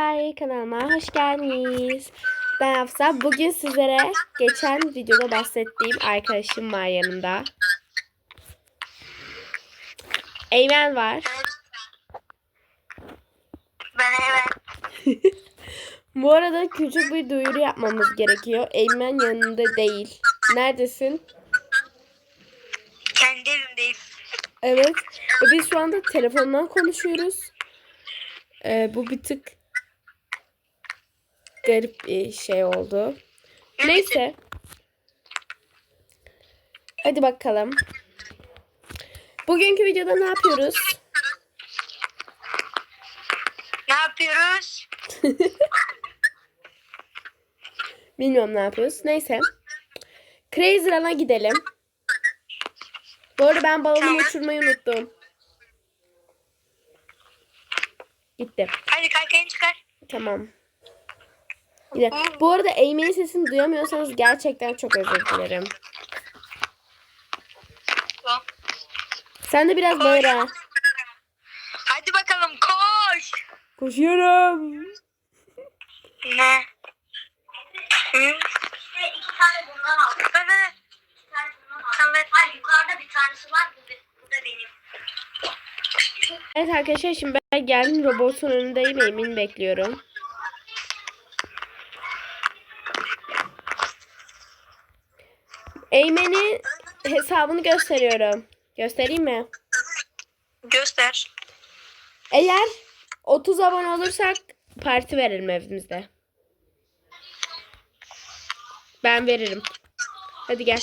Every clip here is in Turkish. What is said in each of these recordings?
Merhabalar kanalıma hoş geldiniz. Ben Hafsa. Bugün sizlere geçen videoda bahsettiğim arkadaşım var yanımda. Eymen var. Ben evet. Bu arada küçük bir duyuru yapmamız gerekiyor. Eymen yanında değil. Neredesin? Kendi evimdeyim. Evet. Ve biz şu anda telefondan konuşuyoruz. Ee, bu bir tık garip bir şey oldu. Neyse. Hadi bakalım. Bugünkü videoda ne yapıyoruz? Ne yapıyoruz? Bilmiyorum ne yapıyoruz. Neyse. Crazy Run'a gidelim. Bu arada ben balonumu uçurmayı unuttum. Gitti. Hadi kaykayını çıkar. Tamam. Yine. Bu arada Amy'nin sesini duyamıyorsanız gerçekten çok özür dilerim. Sen de biraz bağır ha. Hadi bakalım koş. Koşuyorum. Ne? Hı? iki tane bundan al. Evet. Evet. Hayır yukarıda bir tanesi var. Bu, da benim. Evet arkadaşlar şimdi ben geldim robotun önündeyim. Amy'ni bekliyorum. Eymen'in hesabını gösteriyorum. Göstereyim mi? Göster. Eğer 30 abone olursak parti verelim evimizde. Ben veririm. Hadi gel.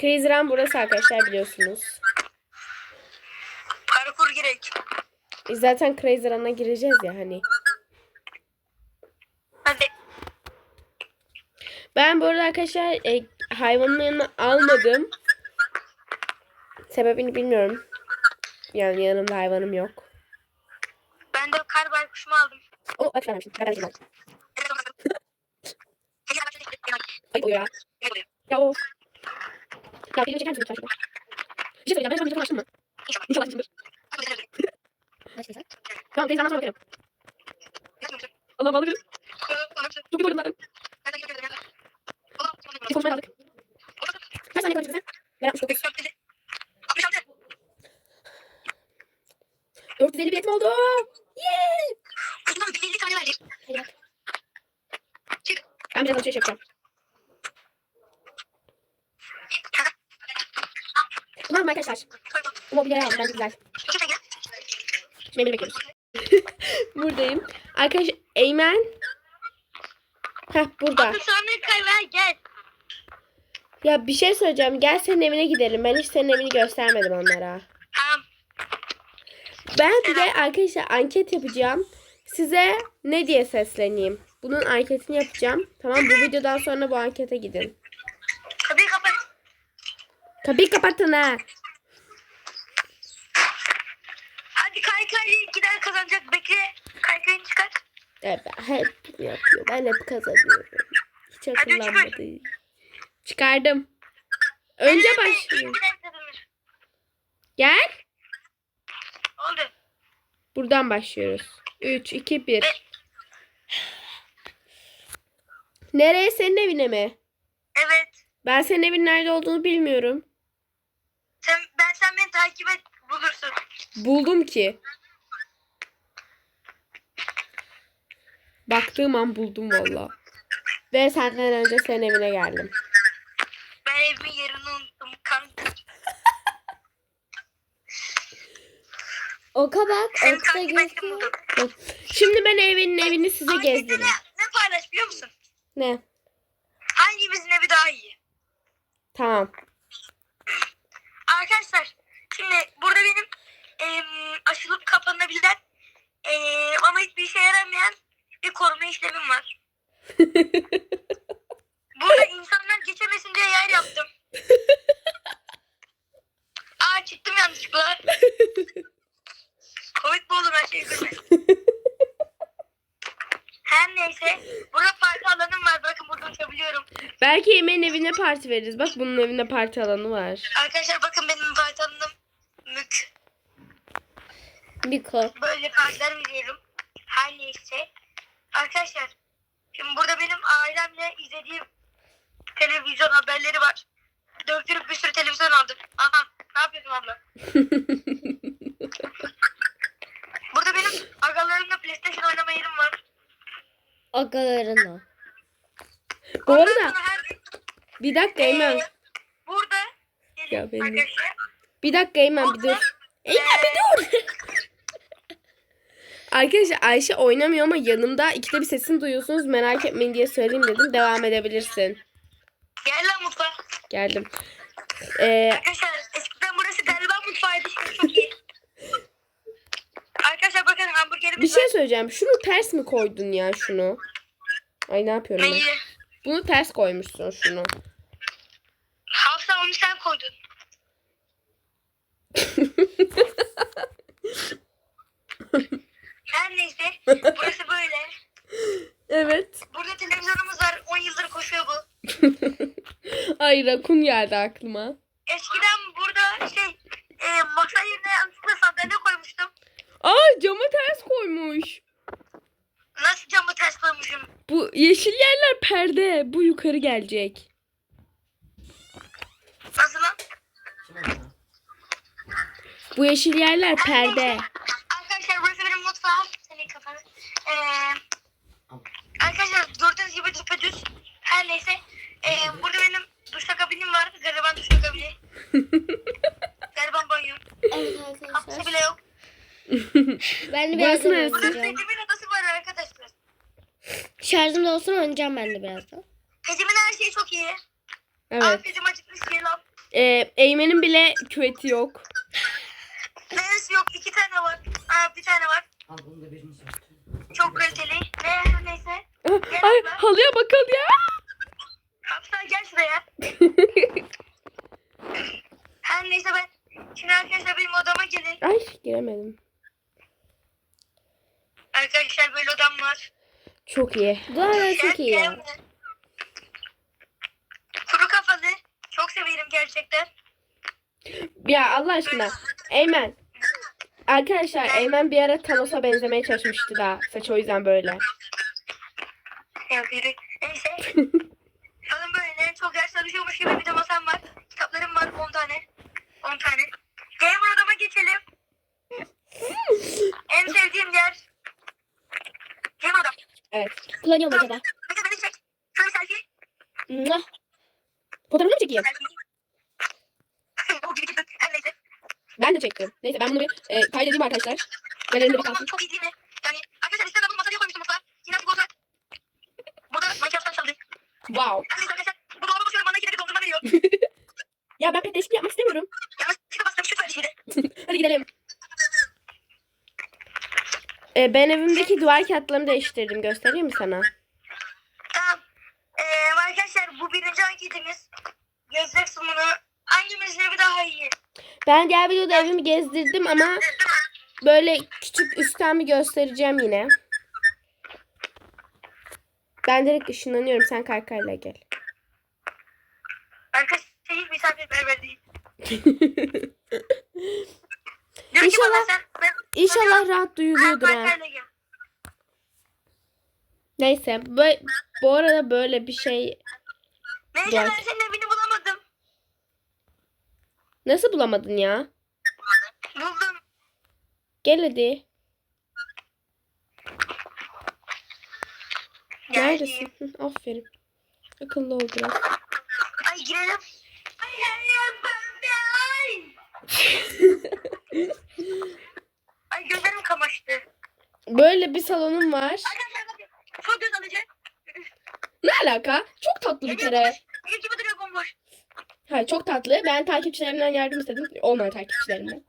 Crazy Run burası arkadaşlar biliyorsunuz. Biz zaten Crazy Run'a gireceğiz ya hani. Hadi. Ben bu arada arkadaşlar e, hayvanın yanına almadım. Sebebini bilmiyorum. Yani yanımda hayvanım yok. Ben de kar baykuşumu aldım. O bak vermişim. Ben. Ay o ya. Ya o. Ya video çeker misin lütfen şunu? Bir şey söyleyeceğim. Ben şu an mikrofonu açtım mı? İnşallah açtımdır. Açtıysa. Tamam teyzemden sonra bakarım. Allah'ım ağlıyorum. Çok kötü oyunlar. Biz konuşmaya kaldık. Kaç saniye konuştuk sen? Ben 69. 450 biletim oldu. Yeah! Bundan bir 50 tane verdim. Hadi bak. Ben biraz alışveriş yapacağım. Mı arkadaşlar? Bu mobilyaları aldım. Bence güzel. Memnun bekliyoruz. Buradayım. Arkadaş Eymen. Heh burada. Abi sonra kay ver gel. Ya bir şey söyleyeceğim. Gel senin evine gidelim. Ben hiç senin evini göstermedim onlara. Tamam. Ben bir de arkadaşlar anket yapacağım. Size ne diye sesleneyim? Bunun anketini yapacağım. Tamam bu videodan sonra bu ankete gidin. Kapıyı kapat. Kapıyı kapatın ha. Hadi kaykayla giden Bekle. Kaykayını çıkar. Evet, hep yapıyor. Ben hep kazanıyorum. Hiç akıllanmadı. Çıkardım. Önce başlayayım. Gel. Oldu. Buradan başlıyoruz. 3, 2, 1. Nereye? Senin evine mi? Evet. Ben senin evin nerede olduğunu bilmiyorum. Sen, ben sen beni takip et bulursun. Buldum ki. Baktığım an buldum valla. Ve senden önce senin evine geldim. Ben evimin yerini unuttum. Kanka. O kadar Seni ortada takip ettim gözüküyor. buldum. Şimdi ben evinin evini size gezdireyim. ne, ne paylaş biliyor musun? Ne? Hangimizin evi daha iyi? Tamam. Arkadaşlar şimdi burada benim em, açılıp kapanabilen em, ama hiçbir işe yaramayan bir koruma işlemim var. Burada insanlar geçemesin diye yer yaptım. Aa çıktım yanlışlıkla. Covid bu her şey görmez. Her neyse. Burada parti alanım var. Bakın burada uçabiliyorum. Belki Eymen'in evine parti veririz. Bak bunun evinde parti alanı var. Arkadaşlar bakın benim parti alanım mük. Biko. Böyle partiler veriyorum. Her neyse. Arkadaşlar. Şimdi burada benim ailemle izlediğim televizyon haberleri var. Döktürüp bir sürü televizyon aldım. Aha. Ne yapıyorsun abla? Burada benim agalarımla PlayStation oynama yerim var. Agalarına. Bu Ondan arada sonra her gün, bir dakika Eymen. eee, burada gelin Ya benim- arkadaşlar. Bir dakika Eymen bir dur. Eymen bir dur. Arkadaşlar Ayşe oynamıyor ama yanımda ikide bir sesini duyuyorsunuz. Merak etmeyin diye söyleyeyim dedim. Devam edebilirsin. Gel lan mutfağa. Geldim. Ee, Arkadaşlar eskiden burası gariban mutfağıydı şimdi çok iyi. Arkadaşlar bakın hamburgerimiz bir şey var. söyleyeceğim. Şunu ters mi koydun ya şunu? Ay ne yapıyorum ben? Neyi? Bunu ters koymuşsun şunu. Hafsa onu sen koydun. Her neyse burası böyle. evet. Burada televizyonumuz var. 10 yıldır koşuyor bu. Ay rakun geldi aklıma. Eskiden burada şey e, masa yerine yanlışlıkla sandalye koymuştum. Aa camı ters koymuş. Nasıl camı ters koymuşum? Bu yeşil yerler perde. Bu yukarı gelecek. Nasıl lan? Bu yeşil yerler perde. Arkadaşlar burası benim mutfağım. Senin kafanı. Ee, arkadaşlar gördüğünüz gibi düpedüz. Her neyse. Ee, burada benim duşakabinim var. Gariban duşakabini. Gariban banyo. Evet Kapısı arkadaşlar. bile yok. Ben de Burası birazdan neresi? Burada oynayacağım. Odası var arkadaşlar. Şarjım da olsun oynayacağım ben de birazdan. Tecimin her şeyi çok iyi. Evet. Afiyetім acıkmış şey lan. Ee, Eymen'in bile küveti yok. Neresi yok? İki tane var. Aa, bir tane var. Al bunu da birini seçtim. Çok kaliteli. Ne neyse. Ah, Ay halıya bakın ya. Hafsa gel şuraya. Her neyse ben. Şimdi arkadaşlar benim odama gelin. Ay giremedim. Arkadaşlar böyle odam var. Çok iyi. Arada çok iyi ya. Kuru kafalı. Çok severim gerçekten. Ya Allah aşkına. Eymen. Arkadaşlar Eymen bir ara Thanos'a benzemeye çalışmıştı da. Saç o yüzden böyle. Yok yürü. Neyse. Kalın böyle çok ders çalışıyormuş gibi bir de masam var. Kitaplarım var 10 tane. 10 tane. Gamer odama geçelim. en sevdiğim yer. Evet. Kullanıyorum acaba. Mwah. Fotoğrafını mı çekeyim? Ben de çektim. Neyse ben bunu bir e, kaydedeyim arkadaşlar. Galerinde bir kalsın. çok iyi değil mi? Yani arkadaşlar İstanbul'un masaya koymuştum mutfağa. Yine bu olsa. Burada Minecraft'tan. Wow. Neyse arkadaşlar. Bu dolaba basıyorum bana ikide bir dondurma veriyor. Ya ben pek değişiklik yapmak istemiyorum. Çıkı bastım şut verdi şimdi. Hadi gidelim. E, ben evimdeki duvar kağıtlarını değiştirdim. Göstereyim mi sana? Tamam. Ee, arkadaşlar bu birinci anketimiz. Gezmek sunumunu hangimizin evi daha iyi? Ben diğer videoda evimi gezdirdim ama böyle küçük üstten bir göstereceğim yine. Ben direkt ışınlanıyorum. Sen kaykayla gel. Arkadaşlar hiç misafirperver değil. İnşallah- İnşallah rahat duyuluyordur ha. gel. Neyse. Bu, bu arada böyle bir şey Neyse Gel. ben senin evini bulamadım. nasıl bulamadın ya? Buldum. Gel hadi. Geldim. Neredesin? Hı, Aferin. Akıllı ol biraz. Ay girelim. Ay ay ay. Ay Böyle bir salonum var. Arkadaşlar bakın. Çok göz alıcı. Ne alaka? Çok tatlı bir kere. Ev gibi duruyor bomboş. Hayır çok tatlı. Ben takipçilerimden yardım istedim. Olmayan takipçilerimden.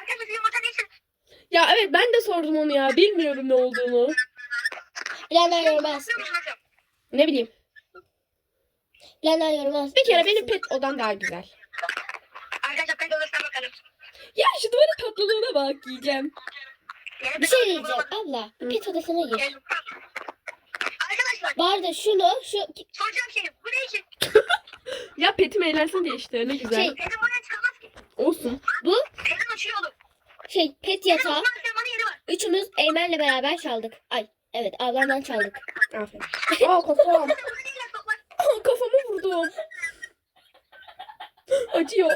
Arkadaşlar yumurta ne için? Ya evet ben de sordum onu ya. Bilmiyorum ne olduğunu. Bilenler hocam? Ne bileyim. Bilenler yormaz. Bir kere benim pet odam daha güzel. Arkadaşlar de odasına bakalım. Ya şu duvarın tatlılığına bak yiyeceğim. Yani Bir şey diyeceğim abla. Pet odasına gir. Bu arada şunu şu Soracağım şey. Bu ne için? Ya petim eğlensin diye işte ne güzel. Şey- Elim oraya çıkamaz ki. Olsun. bu Elim uçuyor oğlum. şey pet yatağı. Üçümüz Eymen'le beraber çaldık. Ay evet ablamdan çaldık. Aferin. Aa kafam. Kafamı vurdum. Acıyor.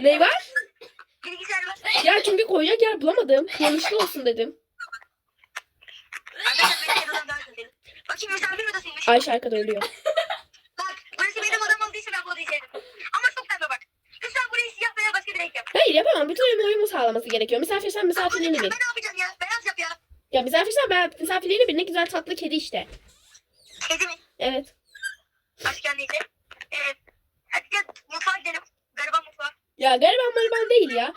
Ne var? Ne var? Bilgisayar var. Ya çünkü koyacak yer bulamadım. Kullanışlı olsun dedim. Bakayım misafir odasıymış. Ayşe arkada ölüyor. Bak burası benim odam olduğu için ben bu odayı sevdim. Ama çok pembe bak. Lütfen burayı siyah veya başka bir renk yap. Hayır yapamam. Bütün uyumu uyumu sağlaması gerekiyor. Misafir sen misafirliğini bil. Ben ne yapacağım ya? Beyaz yap ya. Ya misafir sen ben misafirliğini bil. Ne güzel tatlı kedi işte. Kedi mi? Evet. Başka neyse. Evet. Hadi gel mutfağa gidelim. Gariban mutfağa. Ya gariban mariban değil ya.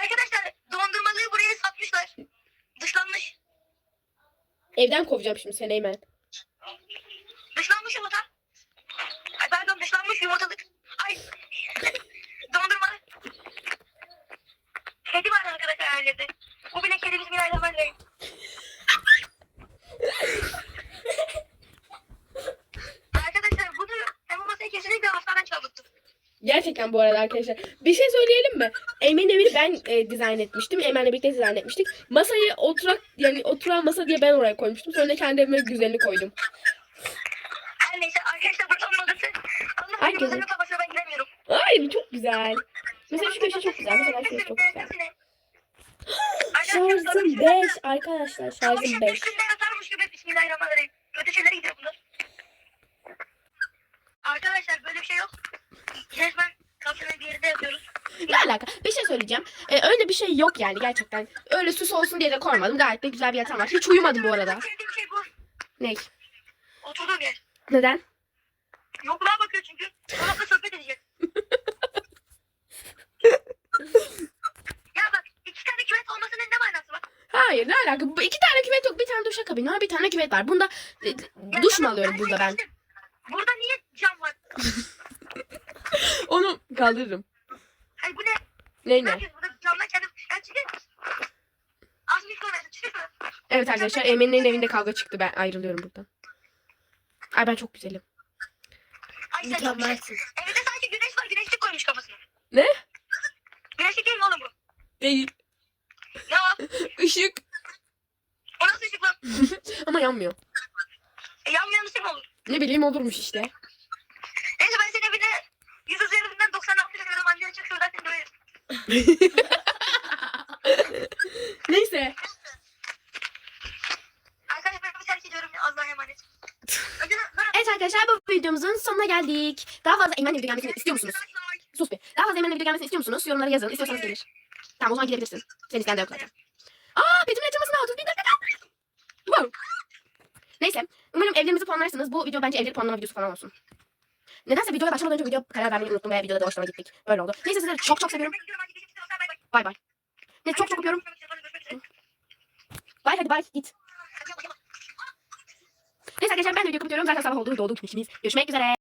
Arkadaşlar dondurmalığı buraya satmışlar. Dışlanmış. Evden kovacağım şimdi seni Eymen. Dışlanmış yumurta. Ay pardon dışlanmış yumurtalık. Ay. Dondurma. Kedi var arkadaşlar ailede. Bu bile kedi bismillahirrahmanirrahim. arkadaşlar bunu ben bu masayı kesinlikle hastadan çalmıştım. Gerçekten bu arada arkadaşlar. Bir şey söyleyelim mi? Eymen'in evini ben e, dizayn etmiştim. Eymen'le birlikte dizayn etmiştik. Masayı oturak yani oturan masa diye ben oraya koymuştum. Sonra kendi evime güzelini koydum. Her neyse arkadaşlar buranın odası. Allah Ay, benim gözüm. odamın kafasına ben giremiyorum. Ay çok güzel. Mesela şu köşe çok güzel. Mesela şurası çok güzel. Şarjım şey 5 arkadaşlar. Şarjım şimdi 5. üstünde yatarmış gibi bismillahirrahmanirrahim. Kötü şeylere gidiyor bunlar. Arkadaşlar böyle bir şey yok. Resmen kafede bir yerde yapıyoruz. Ne alaka? Bir şey söyleyeceğim. Ee, öyle bir şey yok yani gerçekten. Öyle süs olsun diye de koymadım. Gayet de güzel bir yatağım var. Hiç uyumadım bu arada. Sevdiğim şey bu. Ne? Oturduğum yer. Neden? Yokluğa bakıyor çünkü. Dolapla sohbet edecek. ya bak iki tane küvet olmasının ne manası var? Hayır ne alaka? Bu iki tane küvet yok. Bir tane duşakabin var. Bir tane küvet var. Bunda e, Ya duş mu tamam, alıyorum burada ben? geçtim. Burada niye cam var? Kaldırırım. Hayır bu ne? Ne Ne ne? yapıyorsun burada camdan kendim? Ya çıkın. Az bir sonra çıkın. Evet arkadaşlar Emin'in evinde kavga çıktı. Ben ayrılıyorum buradan. Ay ben çok güzelim. Ay sen çok. Evde sanki güneş var. Güneşlik koymuş kafasına. Ne? Güneşlik değil mi oğlum bu? Değil. Ne o? Işık. O nasıl ışık lan? Ama yanmıyor. E, yanmayan ışık mı olur? Ne bileyim olurmuş işte. Neyse ben senin evine 100 üzerinden 96 veriyorum. Annen çık şuradan seni döverim. Neyse. Arkadaşlar ben bir terk ediyorum. Allah'a emanet. Evet arkadaşlar bu videomuzun sonuna geldik. Daha fazla Eymen'le video gelmesini istiyor musunuz? Sus be. Daha fazla Eymen'le video gelmesini istiyor musunuz? Yorumlara yazın. İstiyorsanız gelir. Tamam o zaman gidebilirsin. Senin isteyen de yok zaten. Aa petimin açılmasına 31 dakika. Wow. Neyse. Umarım evlerimizi puanlarsınız. Bu video bence evleri puanlama videosu falan olsun. Nedense videoya başlamadan önce video karar vermeyi unuttum ve videoda doğaçlama gittik. Öyle oldu. Neyse sizleri çok çok seviyorum. Bay bay. Ne çok çok öpüyorum. Bay hadi bay git. Neyse arkadaşlar ben de video kapatıyorum. Zaten sabah oldu. Doğduk ikimiz. Görüşmek üzere.